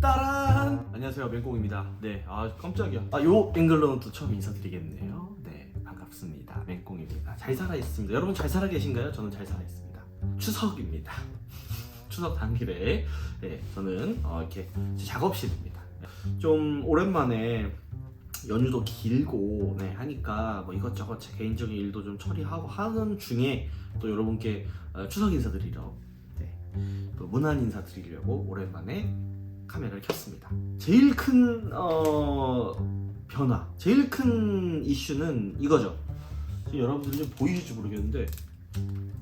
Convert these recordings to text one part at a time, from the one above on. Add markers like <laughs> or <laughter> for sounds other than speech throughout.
따란. 안녕하세요 맹꽁입니다. 네아 깜짝이야. 아 요 앵글로는 또 처음 인사드리겠네요. 네 반갑습니다. 맹꽁입니다. 잘 살아 있습니다. 여러분 잘 살아 계신가요? 저는 잘 살아 있습니다. 추석입니다. <laughs> 추석 당일에 네 저는 어, 이렇게 제 작업실입니다. 좀 오랜만에 연휴도 길고 네, 하니까 뭐 이것저것 제 개인적인 일도 좀 처리하고 하는 중에 또 여러분께 어, 추석 인사드리러 네, 또 문안 인사드리려고 오랜만에 카메라를 켰습니다. 제일 큰 어, 변화, 제일 큰 이슈는 이거죠. 지금 여러분들이 좀 보이실지 모르겠는데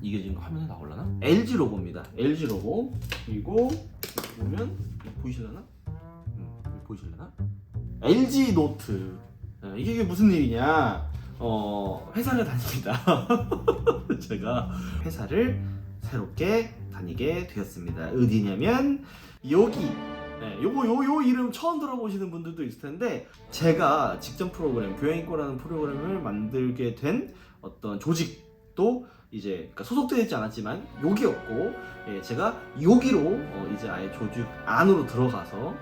이게 지금 화면에 나올라나? LG 로고입니다. LG 로고 그리고 보면 보이실려나? 음, 보이실려나? LG 노트 어, 이게, 이게 무슨 일이냐 어 회사를 다닙니다 <laughs> 제가 회사를 새롭게 다니게 되었습니다 어디냐면 여기 네, 요거 요, 요 이름 처음 들어보시는 분들도 있을 텐데 제가 직전 프로그램 교양인권라는 프로그램을 만들게 된 어떤 조직도 이제 그러니까 소속되어 있지 않았지만 여기였고 예, 제가 여기로 어, 이제 아예 조직 안으로 들어가서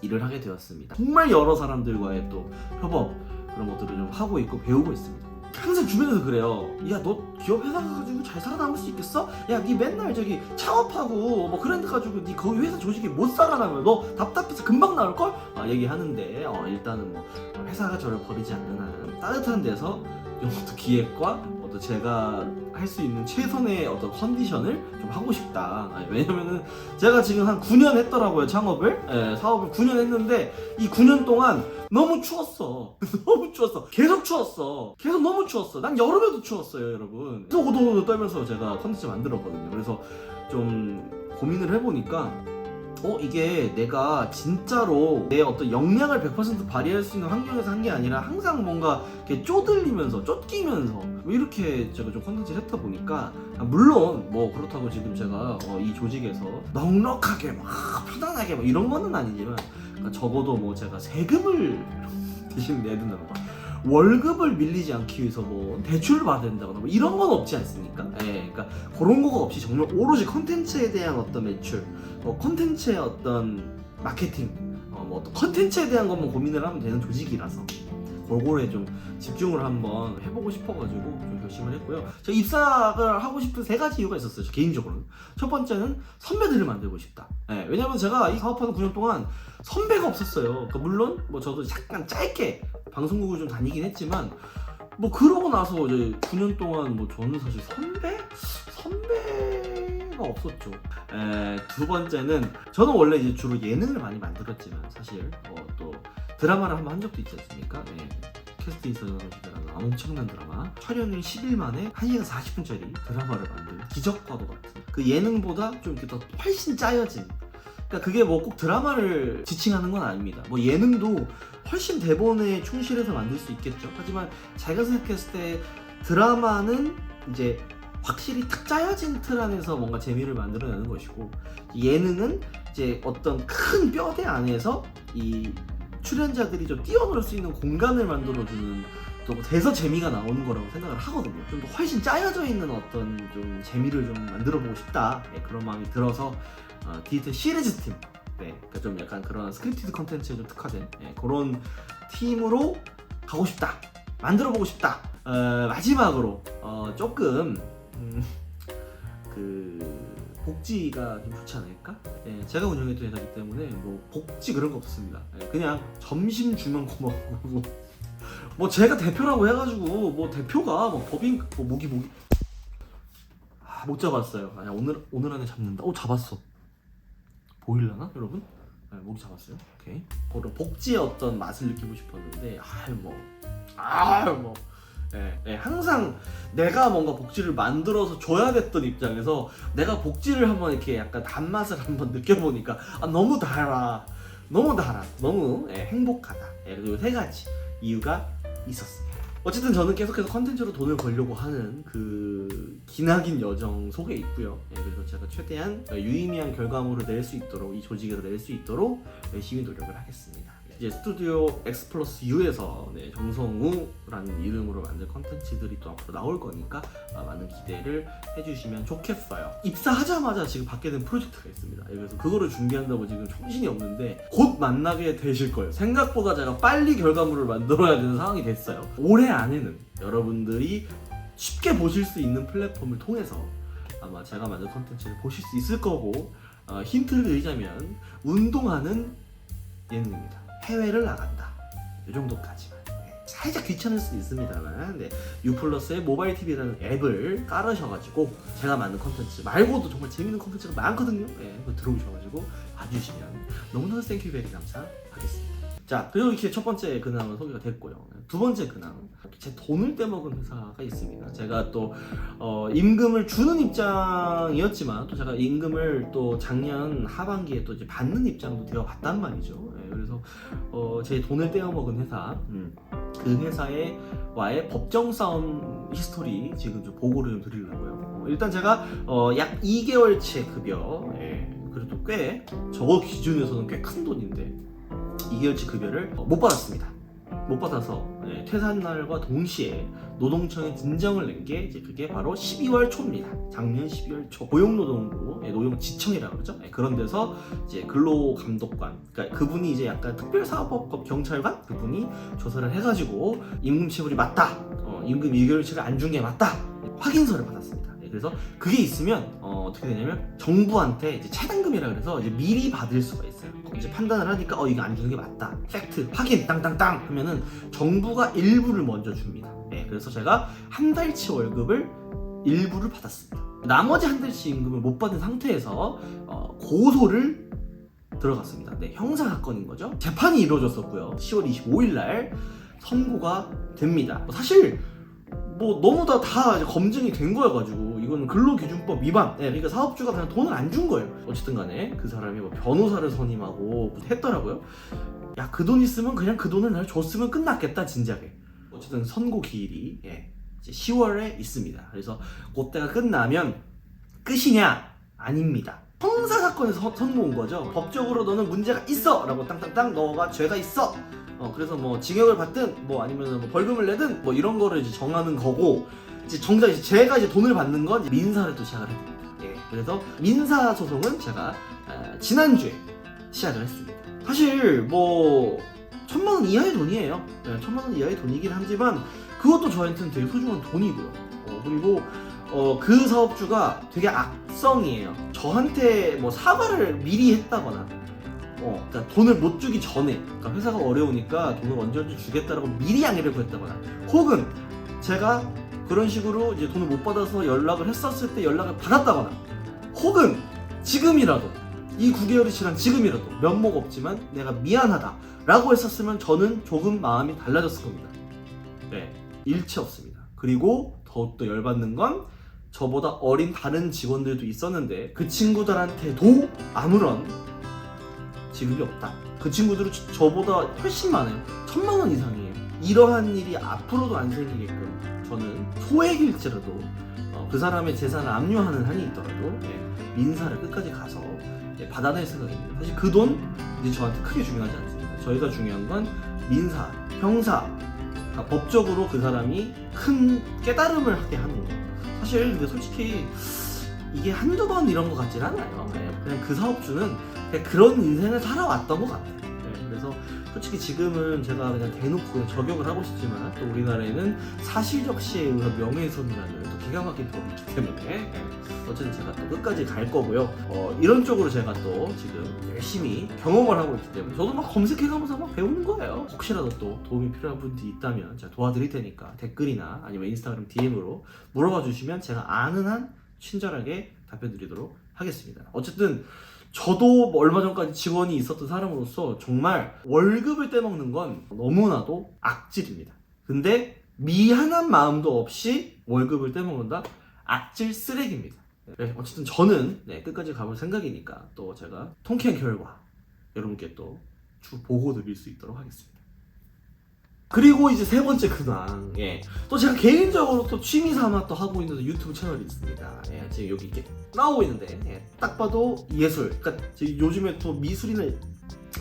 일을 하게 되었습니다. 정말 여러 사람들과의 또 협업 그런 것들을 좀 하고 있고 배우고 있습니다. 항상 주변에서 그래요. 야, 너 기업 회사 가가지고 잘 살아남을 수 있겠어? 야, 니 맨날 저기 창업하고 뭐 그런 데 가지고 니 거기 회사 조직에 못 살아남으면 너 답답해서 금방 나올 걸? 아, 얘기하는데 어, 일단은 뭐 회사가 저를 버리지 않는 한 따뜻한 데서 이것도 기획과 어떤 제가 할 수 있는 최선의 어떤 컨디션을 좀 하고 싶다. 왜냐면은 제가 지금 한 9년 했더라고요 창업을. 예, 사업을 9년 했는데 이 9년 동안 너무 추웠어. <laughs> 너무 추웠어. 계속 추웠어. 계속 너무 추웠어. 난 여름에도 추웠어요 여러분. 그래서 오도오도 떨면서 제가 컨텐츠 만들었거든요. 그래서 좀 고민을 해보니까 어 이게 내가 진짜로 내 어떤 역량을 100% 발휘할 수 있는 환경에서 한 게 아니라 항상 뭔가 이렇게 쪼들리면서 쫓기면서 뭐 이렇게 제가 좀 컨텐츠를 했다 보니까 아, 물론 뭐 그렇다고 지금 제가 어, 이 조직에서 넉넉하게 막 편안하게 막 이런 거는 아니지만 그러니까 적어도 뭐 제가 세금을 <laughs> 대신 내야 된다던가 월급을 밀리지 않기 위해서 뭐 대출을 받아야 된다거나 뭐 이런 건 없지 않습니까? 예, 그러니까 그런 거가 없이 정말 오로지 컨텐츠에 대한 어떤 매출, 뭐 컨텐츠의 어떤 마케팅, 어, 뭐 어떤 컨텐츠에 대한 것만 고민을 하면 되는 조직이라서 골고루에 좀 집중을 한번 해보고 싶어가지고 좀 결심을 했고요. 제가 입사를 하고 싶은 세 가지 이유가 있었어요. 저 개인적으로는. 첫 번째는 선배들을 만들고 싶다. 예, 왜냐면 제가 이 사업하는 9년 동안 선배가 없었어요. 그러니까 물론 뭐 저도 잠깐 짧게 방송국을 좀 다니긴 했지만 뭐 그러고 나서 이제 9년 동안 뭐 저는 사실 선배? 선배 가 없었죠. 에, 두 번째는 저는 원래 이제 주로 예능을 많이 만들었지만 사실 어, 또 드라마를 한번 한 적도 있지 않습니까? 예. 캐스트 인서너시라는 엄청난 드라마 촬영일 10일 만에 1시간 40분짜리 드라마를 만든 기적과도 같은 그 예능보다 좀 이렇게 더 훨씬 짜여진 그러니까 그게 뭐 꼭 드라마를 지칭하는 건 아닙니다. 뭐 예능도 훨씬 대본에 충실해서 만들 수 있겠죠. 하지만 제가 생각했을 때 드라마는 이제 확실히 탁 짜여진 틀 안에서 뭔가 재미를 만들어내는 것이고 예능은 이제 어떤 큰 뼈대 안에서 이 출연자들이 좀 뛰어놀 수 있는 공간을 만들어주는 또 돼서 재미가 나오는 거라고 생각을 하거든요. 좀 더 훨씬 짜여져 있는 어떤 좀 재미를 좀 만들어 보고 싶다. 네, 그런 마음이 들어서 어, 디지털 시리즈 팀. 네, 그러니까 좀 약간 그런 스크립티드 컨텐츠에 좀 특화된 네, 그런 팀으로 가고 싶다. 만들어 보고 싶다. 어, 마지막으로 어, 조금 음, 그 복지가 좀 좋지 않을까? 예, 제가 운영했던 회사이기 때문에 뭐 복지 그런 거 없습니다. 예, 그냥 점심 주면 고맙고 <laughs> 뭐 제가 대표라고 해가지고 뭐 대표가 뭐 법인 뭐 모기 모기 아, 못 잡았어요. 아니 오늘 오늘 안에 잡는다. 오 잡았어. 보일려나 여러분? 네, 모기 잡았어요. 오케이. 그런 복지의 어떤 맛을 느끼고 싶었는데 아유 뭐 아유 뭐 예, 예, 항상 내가 뭔가 복지를 만들어서 줘야겠던 입장에서 내가 복지를 한번 이렇게 약간 단맛을 한번 <laughs> 느껴보니까 아, 너무 달아. 너무 달아. 너무 예, 행복하다. 예, 그리고 세 가지 이유가 있었습니다. 어쨌든 저는 계속해서 컨텐츠로 돈을 벌려고 하는 그 기나긴 여정 속에 있고요. 예, 그래서 제가 최대한 유의미한 결과물을 낼 수 있도록 이 조직에서 낼 수 있도록 열심히 노력을 하겠습니다 이제 스튜디오 X 플러스 U에서 네, 정성우라는 이름으로 만든 컨텐츠들이 또 앞으로 나올 거니까 아, 많은 기대를 해주시면 좋겠어요. 입사하자마자 지금 받게 된 프로젝트가 있습니다. 예, 그래서 그거를 준비한다고 지금 정신이 없는데 곧 만나게 되실 거예요. 생각보다 제가 빨리 결과물을 만들어야 되는 상황이 됐어요. 올해 안에는 여러분들이 쉽게 보실 수 있는 플랫폼을 통해서 아마 제가 만든 컨텐츠를 보실 수 있을 거고 어, 힌트를 드리자면 운동하는 예능입니다. 해외를 나간다. 이 정도까지만. 네, 살짝 귀찮을 수 있습니다만 네, 유플러스의 모바일 TV라는 앱을 깔으셔가지고 제가 만든 컨텐츠 말고도 정말 재밌는 컨텐츠가 많거든요. 네, 들어오셔가지고 봐주시면 너무너무 땡큐베리 감사하겠습니다. 자 그리고 이렇게 첫 번째 근황은 소개가 됐고요. 두 번째 근황 제 돈을 떼먹은 회사가 있습니다. 제가 또 어, 임금을 주는 입장이었지만 또 제가 임금을 또 작년 하반기에 또 이제 받는 입장도 되어 봤단 말이죠. 예, 그래서 어, 제 돈을 떼어먹은 회사 음, 그 회사의 와의 법정 싸움 히스토리 지금 좀 보고를 좀 드리려고요. 어, 일단 제가 어, 약 2개월치 급여 예, 그래도 꽤 저거 기준에서는 꽤 큰 돈인데 2개월치 급여를 어, 못 받았습니다. 못 받아서 예, 퇴사한 날과 동시에 노동청에 진정을 낸 게 이제 그게 바로 12월 초입니다. 작년 12월 초 고용노동부 예, 노동지청이라고 그러죠. 예, 그런 데서 이제 근로감독관 그러니까 그분이 이제 약간 특별사업법 경찰관 그분이 조사를 해가지고 임금 체불이 맞다. 어, 임금 2개월치를 안 준 게 맞다. 확인서를 받았습니다. 예, 그래서 그게 있으면 어, 어떻게 되냐면 정부한테 이제 차당금이라 그래서 이제 미리 받을 수가 있어요. 이제 판단을 하니까 어 이거 안 주는 게 맞다. 팩트 확인 땅땅땅 하면은 정부가 일부를 먼저 줍니다. 네, 그래서 제가 한 달치 월급을 일부를 받았습니다. 나머지 한 달치 임금을 못 받은 상태에서 어, 고소를 들어갔습니다. 네, 형사 사건인 거죠. 재판이 이루어졌었고요. 10월 25일 날 선고가 됩니다. 뭐 사실 뭐 너무 다, 다 검증이 된 거여가지고 이거는 근로기준법 위반. 네, 그러니까 사업주가 그냥 돈을 안 준 거예요. 어쨌든 간에 그 사람이 뭐 변호사를 선임하고 했더라고요. 야 그 돈 있으면 그냥 그 돈을 날 줬으면 끝났겠다 진작에. 어쨌든 선고 기일이 예, 이제 10월에 있습니다. 그래서 그때가 끝나면 끝이냐? 아닙니다. 형사 사건에서 선고 온 거죠. 법적으로 너는 문제가 있어 라고 땅땅땅 너가 죄가 있어. 어 그래서 뭐 징역을 받든 뭐 아니면 뭐 벌금을 내든 뭐 이런 거를 이제 정하는 거고 이제 정작 이제 제가 이제 돈을 받는 건 민사를 또 시작을 해줍니다. 예. 그래서 민사 소송은 제가 아, 지난주에 시작을 했습니다. 사실 뭐 천만 원 이하의 돈이에요. 네, 천만 원 이하의 돈이긴 하지만 그것도 저한테는 되게 소중한 돈이고요. 어, 그리고 어, 그 사업주가 되게 악성이에요. 저한테 뭐 사과를 미리 했다거나, 어, 그러니까 돈을 못 주기 전에, 그러니까 회사가 어려우니까 돈을 언제 언제 주겠다라고 미리 양해를 구했다거나, 혹은 제가 그런 식으로 이제 돈을 못 받아서 연락을 했었을 때 연락을 받았다거나, 혹은 지금이라도 이 9개월이 지난 지금이라도 면목 없지만 내가 미안하다라고 했었으면 저는 조금 마음이 달라졌을 겁니다. 네, 일치 없습니다. 그리고 더욱더 열받는 건 저보다 어린 다른 직원들도 있었는데 그 친구들한테도 아무런 지급이 없다. 그 친구들은 저- 저보다 훨씬 많아요. 천만 원 이상이에요. 이러한 일이 앞으로도 안 생기게끔 저는 소액일지라도 어, 그 사람의 재산을 압류하는 한이 있더라도 예, 민사를 끝까지 가서 예, 받아낼 생각입니다. 사실 그 돈 이제 저한테 크게 중요하지 않습니다. 저희가 중요한 건 민사, 형사, 그러니까 법적으로 그 사람이 큰 깨달음을 하게 하는 거. 사실 근데 솔직히 이게 한두 번 이런 것 같진 않아요. 네, 그냥 그 사업주는 그냥 그런 인생을 살아왔던 것 같아요. 솔직히 지금은 제가 그냥 대놓고 그냥 저격을 하고 싶지만 또 우리나라에는 사실적시에 의한 명예훼손이라는 또 기가 막힌 법이 있기 때문에 네, 어쨌든 제가 또 끝까지 갈 거고요. 어, 이런 쪽으로 제가 또 지금 열심히 경험을 하고 있기 때문에 저도 막 검색해가면서 막 배우는 거예요. 혹시라도 또 도움이 필요한 분들이 있다면 제가 도와드릴 테니까 댓글이나 아니면 인스타그램 DM으로 물어봐 주시면 제가 아는 한 친절하게 답변 드리도록 하겠습니다. 어쨌든 저도 뭐 얼마 전까지 지원이 있었던 사람으로서 정말 월급을 떼먹는 건 너무나도 악질입니다. 근데 미안한 마음도 없이 월급을 떼먹는다? 악질 쓰레기입니다. 네, 어쨌든 저는 네, 끝까지 가볼 생각이니까 또 제가 통쾌한 결과 여러분께 또 주 보고 드릴 수 있도록 하겠습니다. 그리고 이제 세 번째 근황. 예. 또 제가 개인적으로 또 취미 삼아 또 하고 있는 유튜브 채널이 있습니다. 예, 지금 여기 이렇게 나오고 있는데 예, 딱 봐도 예술. 그러니까 요즘에 또 미술이나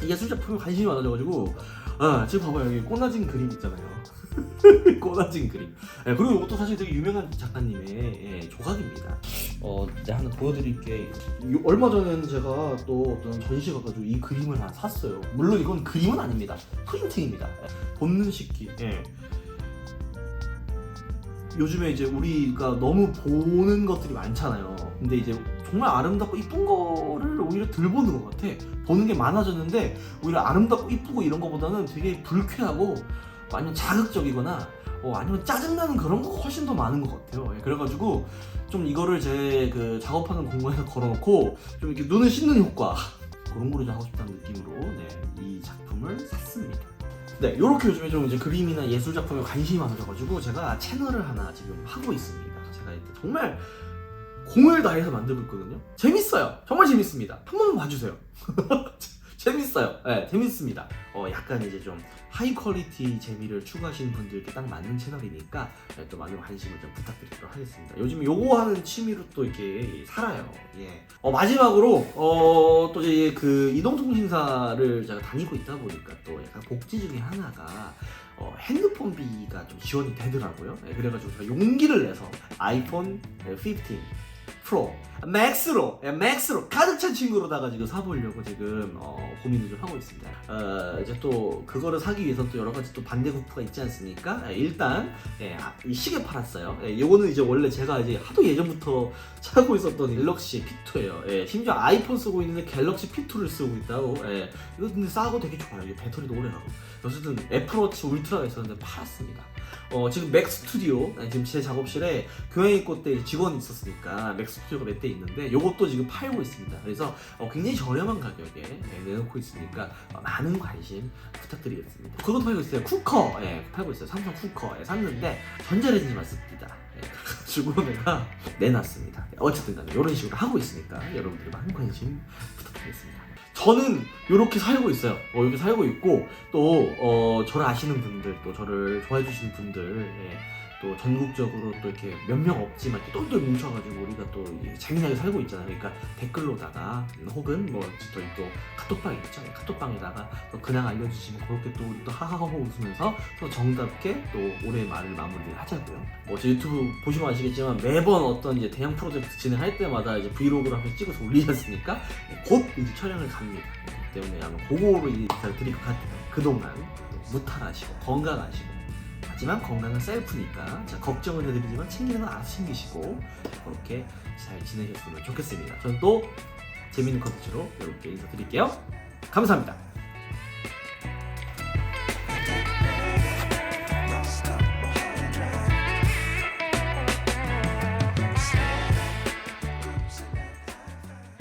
예술 작품에 관심이 많아져가지고 아, 지금 봐봐요 여기 꼬나진 그림 있잖아요. <laughs> 꼬나진 그림. 예, 그리고 이것도 사실 되게 유명한 작가님의 예, 조각입니다. 어, 이제 하나 보여드릴게. 요- 얼마 전에는 제가 또 어떤 전시 가가지고 이 그림을 하나 샀어요. 물론 이건 그림은 아닙니다. 프린팅입니다. 예, 본능 식기. 예. 요즘에 이제 우리가 너무 보는 것들이 많잖아요. 근데 이제 정말 아름답고 이쁜 거를 오히려 덜 보는 것 같아. 보는 게 많아졌는데 오히려 아름답고 이쁘고 이런 거보다는 되게 불쾌하고 아니면 자극적이거나 어, 아니면 짜증나는 그런 거 훨씬 더 많은 것 같아요. 예, 그래가지고 좀 이거를 제 그 작업하는 공간에 걸어놓고 좀 이렇게 눈을 씻는 효과 그런 거를 좀 하고 싶다는 느낌으로 네, 이 작품을 샀습니다. 네, 이렇게 요즘에 좀 이제 그림이나 예술 작품에 관심이 많아져가지고 제가 채널을 하나 지금 하고 있습니다. 제가 이때 정말 공을 다해서 만들고 있거든요. 재밌어요. 정말 재밌습니다. 한 번만 봐주세요. <laughs> 재밌어요. 네, 재밌습니다. 어, 약간 이제 좀 하이 퀄리티 재미를 추구하시는 분들께 딱 맞는 채널이니까 네, 또 많은 관심을 좀 부탁드리도록 하겠습니다. 요즘 요거 하는 취미로 또 이렇게 살아요. 예. 어, 마지막으로 어, 또 이제 그 이동통신사를 제가 다니고 있다 보니까 또 약간 복지 중에 하나가 어, 핸드폰비가 좀 지원이 되더라고요. 네, 그래가지고 제가 용기를 내서 아이폰 15 프로 맥스로 예, 맥스로 가득 찬 친구로다가 지금 사보려고 지금 어, 고민을 좀 하고 있습니다. 어, 이제 또 그거를 사기 위해서 또 여러 가지 또 반대 국부가 있지 않습니까? 예, 일단 예, 아, 이 시계 팔았어요. 예, 이거는 이제 원래 제가 이제 하도 예전부터 <laughs> 차고 있었던 갤럭시 P2예요. 예, 심지어 아이폰 쓰고 있는데 갤럭시 P2를 쓰고 있다고. 예, 이거 근데 싸고 되게 좋아요. 이게 배터리도 오래 가고. 어쨌든 애플워치 울트라가 있었는데 팔았습니다. 어, 지금 맥 스튜디오 아니, 지금 제 작업실에 교양이고 때 직원이 있었으니까 맥 스튜디오 가 몇 대 있는데 요것도 지금 팔고 있습니다. 그래서 어, 굉장히 저렴한 가격에 예, 내놓고 있으니까 어, 많은 관심 부탁드리겠습니다. 그것도 팔고 있어요. 쿠커 예, 팔고 있어요. 삼성 쿠커 예, 샀는데 전자레인지만 씁니다. 예, 그래가지고 내가 내놨습니다. 어쨌든 간에 이런 식으로 하고 있으니까 여러분들이 많은 관심 부탁드리겠습니다. 저는 이렇게 살고 있어요. 어, 이렇게 살고 있고 또 어, 저를 아시는 분들 또 저를 좋아해 주시는 분들 예, 또 전국적으로 또 이렇게 몇 명 없지만 똘똘 뭉쳐가지고 우리가 또 재미나게 살고 있잖아요. 그러니까 댓글로다가 음, 혹은 뭐 저희 또 카톡방 있죠. 예, 카톡방에다가 또 그냥 알려주시면 그렇게 또 우리 또 하하호 웃으면서 또 정답게 또 올해 말을 마무리를 하자고요. 뭐제 유튜브 보시면 아시겠지만 매번 어떤 이제 대형 프로젝트 진행할 때마다 이제 브이로그를 한번 찍어서 올리지 않습니까? 예, 곧 이제 촬영을 갑니다. 그렇기 때문에 아마 그거로 이제 것 같아요. 그동안 무탈하시고 건강하시고 하지만 건강은 셀프니까 자, 걱정은 해드리지만 챙기는 건 알아서 챙기시고 그렇게 잘 지내셨으면 좋겠습니다. 저는 또 재밌는 컨텐츠로 이렇게 인사드릴게요. 감사합니다.